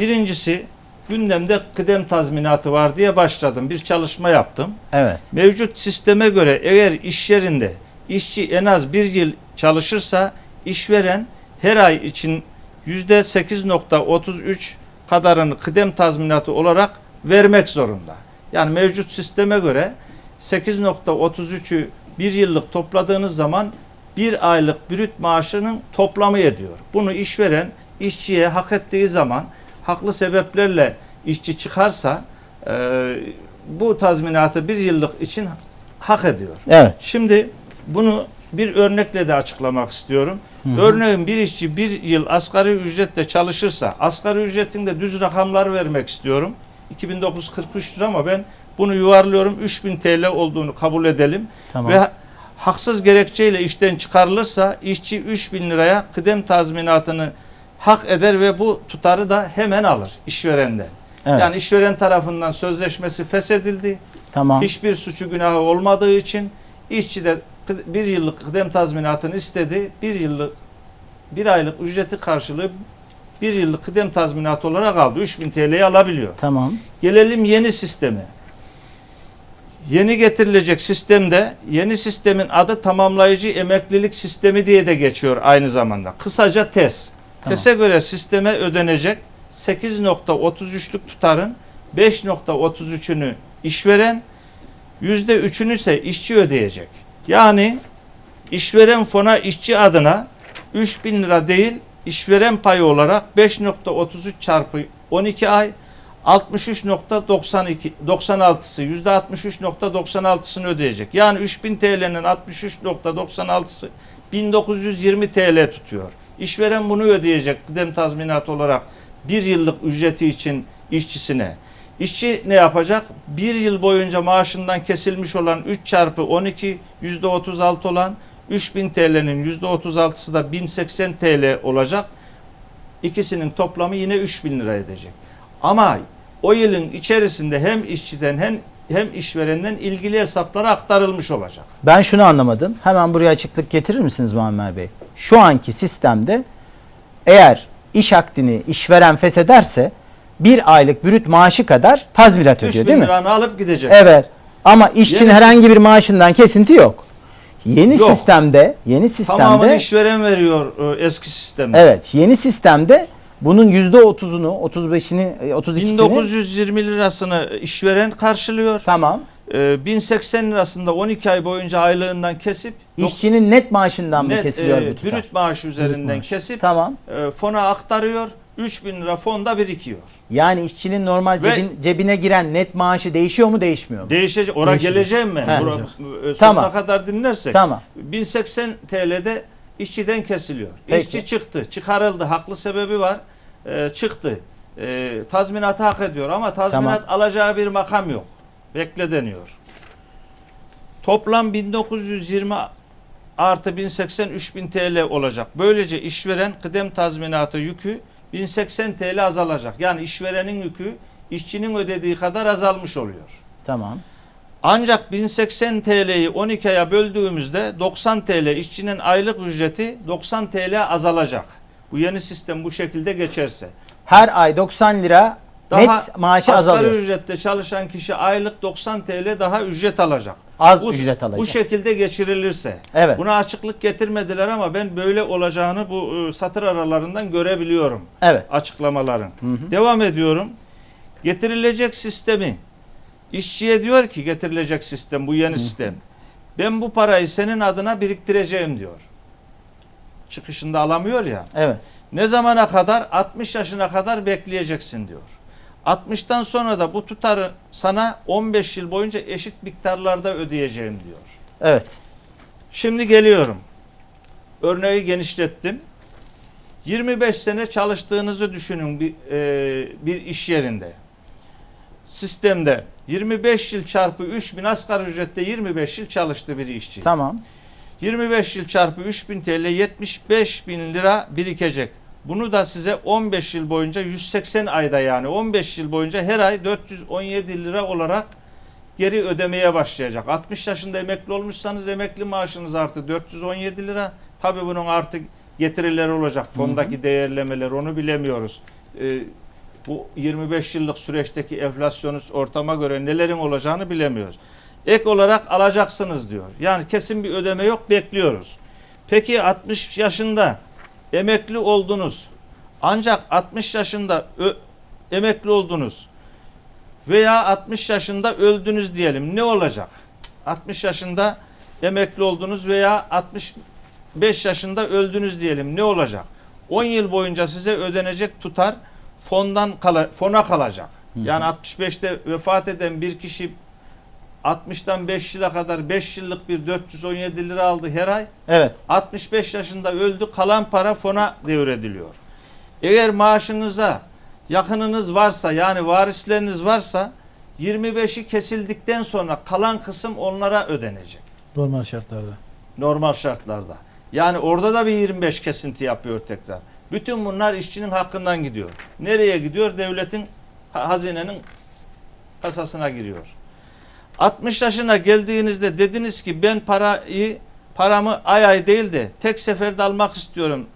Birincisi gündemde kıdem tazminatı var diye başladım. Bir çalışma yaptım. Evet. Mevcut sisteme göre eğer iş yerinde işçi en az bir yıl çalışırsa işveren her ay için yüzde 8.33 kadarını kıdem tazminatı olarak vermek zorunda. Yani mevcut sisteme göre 8.33'ü bir yıllık topladığınız zaman bir aylık brüt maaşının toplamı ediyor. Bunu işveren işçiye hak ettiği zaman haklı sebeplerle işçi çıkarsa e, bu tazminatı bir yıllık için hak ediyor. Evet. Şimdi bunu bir örnekle de açıklamak istiyorum. Örneğin bir işçi bir yıl asgari ücretle çalışırsa asgari ücretinde düz rakamlar vermek istiyorum. 2943 lira ama ben bunu yuvarlıyorum 3000 TL olduğunu kabul edelim. Tamam. Ve haksız gerekçeyle işten çıkarılırsa işçi 3000 liraya kıdem tazminatını hak eder ve bu tutarı da hemen alır işverenden. Evet. Yani işveren tarafından sözleşmesi feshedildi. tamam. Hiçbir suçu günahı olmadığı için işçi de bir yıllık kıdem tazminatını istedi. Bir yıllık bir aylık ücreti karşılığı bir yıllık kıdem tazminatı olarak aldı. 3000 TL'yi alabiliyor. Tamam. Gelelim yeni sisteme. Yeni getirilecek sistemde yeni sistemin adı tamamlayıcı emeklilik sistemi diye de geçiyor aynı zamanda. Kısaca TES. Tamam. TES'e göre sisteme ödenecek 8.33'lük tutarın 5.33'ünü işveren %3'ünü ise işçi ödeyecek. Yani işveren fona işçi adına 3000 lira değil işveren payı olarak 5.33 çarpı 12 ay 63.92 96'sı %63.96'sını ödeyecek. Yani 3000 TL'nin 63.96'sı 1920 TL tutuyor. İşveren bunu ödeyecek kıdem tazminatı olarak bir yıllık ücreti için işçisine. İşçi ne yapacak? Bir yıl boyunca maaşından kesilmiş olan 3 çarpı 12 yüzde 36 olan 3000 TL'nin yüzde 36'sı da 1080 TL olacak. İkisinin toplamı yine 3000 lira edecek. Ama o yılın içerisinde hem işçiden hem hem işverenden ilgili hesaplara aktarılmış olacak. Ben şunu anlamadım. Hemen buraya açıklık getirir misiniz Muammer Bey? Şu anki sistemde eğer iş akdini işveren feshederse bir aylık brüt maaşı kadar tazminat ödüyor 3000 değil mi? liranı alıp gidecek. Evet. Ama işçinin Yeni- herhangi bir maaşından kesinti yok. Yeni Yok. sistemde, yeni sistemde Tamamını işveren veriyor e, eski sistemde. Evet, yeni sistemde bunun %30'unu, 35'ini, e, 32'sini 1920 lirasını işveren karşılıyor. tamam. Ee, 1080 lirasında 12 ay boyunca aylığından kesip İşçinin net maaşından mı net, kesiliyor e, bu tutar? brüt maaşı üzerinden maaşı. kesip Tamam. e, fona aktarıyor. 3000 lira fonda birikiyor. Yani işçinin normal Ve- cebin- cebine giren net maaşı değişiyor mu, değişmiyor mu? Değişecek. Oraya Değişecek. geleceğim mi? He. Bura, e, sonuna Tamam. kadar dinlersek. Tamam. 1080 TL'de işçiden kesiliyor. Peki. İşçi çıktı, çıkarıldı. Haklı sebebi var. E, çıktı. E, tazminatı hak ediyor ama tazminat alacağı bir makam yok. Bekle deniyor. Toplam 1920 artı 1080 3000 TL olacak. Böylece işveren kıdem tazminatı yükü 1080 TL azalacak. Yani işverenin yükü işçinin ödediği kadar azalmış oluyor. Tamam. Ancak 1080 TL'yi 12 aya böldüğümüzde 90 TL işçinin aylık ücreti 90 TL azalacak. Bu yeni sistem bu şekilde geçerse. Her ay 90 lira Daha net maaşı asgari azalıyor. ücrette çalışan kişi aylık 90 TL daha ücret alacak. Az bu, ücret alacak. Bu şekilde geçirilirse. Evet. Buna açıklık getirmediler ama ben böyle olacağını bu e, satır aralarından görebiliyorum Evet. açıklamaların. Devam ediyorum. Getirilecek sistemi işçiye diyor ki getirilecek sistem bu yeni sistem. Ben bu parayı senin adına biriktireceğim diyor. Çıkışında alamıyor ya. Evet. Ne zamana kadar? 60 yaşına kadar bekleyeceksin diyor. 60'tan sonra da bu tutarı sana 15 yıl boyunca eşit miktarlarda ödeyeceğim diyor. Evet. Şimdi geliyorum. Örneği genişlettim. 25 sene çalıştığınızı düşünün bir, e, bir iş yerinde. Sistemde 25 yıl çarpı 3000 asgari ücrette 25 yıl çalıştı bir işçi. Tamam. 25 yıl çarpı 3000 TL 75 bin lira birikecek. Bunu da size 15 yıl boyunca 180 ayda yani 15 yıl boyunca her ay 417 lira olarak geri ödemeye başlayacak. 60 yaşında emekli olmuşsanız emekli maaşınız artı 417 lira. Tabii bunun artık getirileri olacak. Fondaki değerlemeler onu bilemiyoruz. Ee, bu 25 yıllık süreçteki enflasyonist ortama göre nelerin olacağını bilemiyoruz. Ek olarak alacaksınız diyor. Yani kesin bir ödeme yok bekliyoruz. Peki 60 yaşında emekli oldunuz. Ancak 60 yaşında emekli oldunuz veya 60 yaşında öldünüz diyelim. Ne olacak? 60 yaşında emekli oldunuz veya 65 yaşında öldünüz diyelim. Ne olacak? 10 yıl boyunca size ödenecek tutar fondan kala, fona kalacak. Yani 65'te vefat eden bir kişi 60'tan 5 yıla kadar 5 yıllık bir 417 lira aldı her ay. Evet. 65 yaşında öldü kalan para fona devrediliyor. Eğer maaşınıza yakınınız varsa yani varisleriniz varsa 25'i kesildikten sonra kalan kısım onlara ödenecek. Normal şartlarda. Normal şartlarda. Yani orada da bir 25 kesinti yapıyor tekrar. Bütün bunlar işçinin hakkından gidiyor. Nereye gidiyor? Devletin ha- hazinenin kasasına giriyor. 60 yaşına geldiğinizde dediniz ki ben parayı paramı ay ay değil de tek seferde almak istiyorum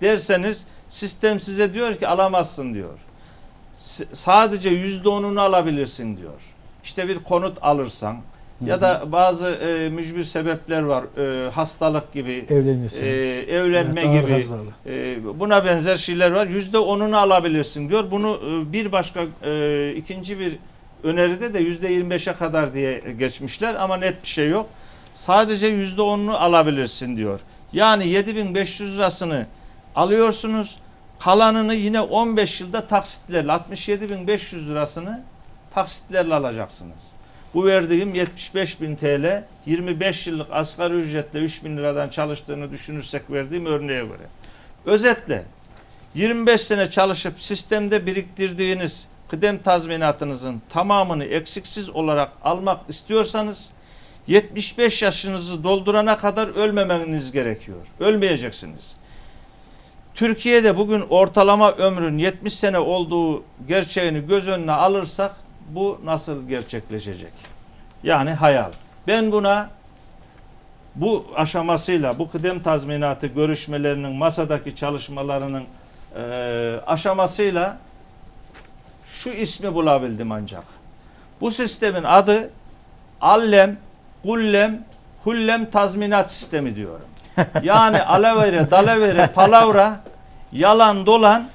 derseniz sistem size diyor ki alamazsın diyor. S- sadece yüzde onunu alabilirsin diyor. İşte bir konut alırsan ya da bazı e, mücbir sebepler var. E, hastalık gibi, Evlenirsin. e, evlenme Evet, gibi. hastalığı. E, buna benzer şeyler var. Yüzde onunu alabilirsin diyor. Bunu e, bir başka e, ikinci bir öneride de yüzde 25'e kadar diye geçmişler ama net bir şey yok. Sadece yüzde onunu alabilirsin diyor. Yani 7500 lirasını alıyorsunuz. Kalanını yine 15 yılda taksitlerle 67.500 lirasını taksitlerle alacaksınız. Bu verdiğim 75.000 TL 25 yıllık asgari ücretle 3000 liradan çalıştığını düşünürsek verdiğim örneğe göre. Özetle 25 sene çalışıp sistemde biriktirdiğiniz kıdem tazminatınızın tamamını eksiksiz olarak almak istiyorsanız 75 yaşınızı doldurana kadar ölmemeniz gerekiyor. Ölmeyeceksiniz. Türkiye'de bugün ortalama ömrün 70 sene olduğu gerçeğini göz önüne alırsak bu nasıl gerçekleşecek? Yani hayal. Ben buna bu aşamasıyla bu kıdem tazminatı görüşmelerinin masadaki çalışmalarının eee, aşamasıyla şu ismi bulabildim ancak. Bu sistemin adı Allem, Gullem, Hullem tazminat sistemi diyorum. Yani alavere, dalavere, palavra, yalan dolan,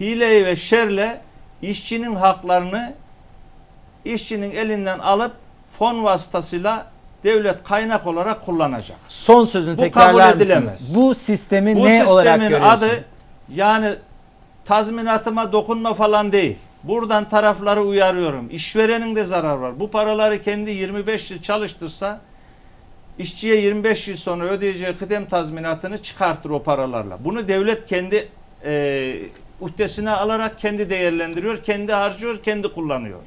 hile ve şerle işçinin haklarını işçinin elinden alıp fon vasıtasıyla devlet kaynak olarak kullanacak. Son sözünü Bu tekrarlar kabul mısınız? edilemez. Bu sistemi Bu ne olarak sistemin görüyorsunuz? adı yani tazminatıma dokunma falan değil. Buradan tarafları uyarıyorum. İşverenin de zarar var. Bu paraları kendi 25 yıl çalıştırsa işçiye 25 yıl sonra ödeyeceği kıdem tazminatını çıkartır o paralarla. Bunu devlet kendi e, uhdesine alarak kendi değerlendiriyor, kendi harcıyor, kendi kullanıyor.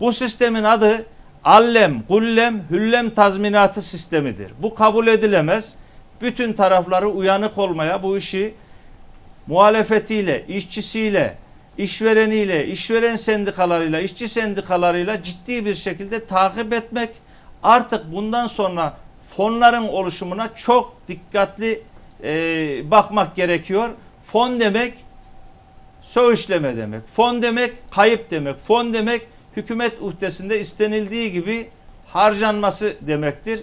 Bu sistemin adı allem, gullem, hüllem tazminatı sistemidir. Bu kabul edilemez. Bütün tarafları uyanık olmaya bu işi muhalefetiyle, işçisiyle, işvereniyle, işveren sendikalarıyla, işçi sendikalarıyla ciddi bir şekilde takip etmek artık bundan sonra fonların oluşumuna çok dikkatli e, bakmak gerekiyor. Fon demek söğüşleme demek. Fon demek kayıp demek. Fon demek hükümet uhdesinde istenildiği gibi harcanması demektir.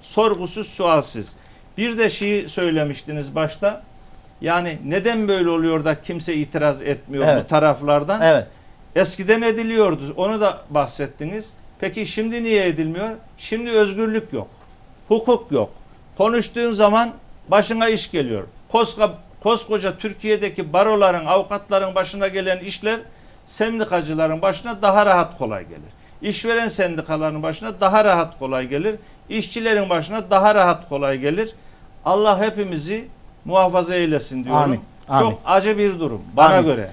Sorgusuz sualsiz. Bir de şeyi söylemiştiniz başta. Yani neden böyle oluyor da kimse itiraz etmiyor bu Evet. taraflardan? Evet. Eskiden ediliyordu. Onu da bahsettiniz. Peki şimdi niye edilmiyor? Şimdi özgürlük yok. Hukuk yok. Konuştuğun zaman başına iş geliyor. Koska, koskoca Türkiye'deki baroların, avukatların başına gelen işler sendikacıların başına daha rahat kolay gelir. İşveren sendikaların başına daha rahat kolay gelir. İşçilerin başına daha rahat kolay gelir. Allah hepimizi muhafaza eylesin diyorum. Amin. Amin. Çok acı bir durum bana Amin. göre.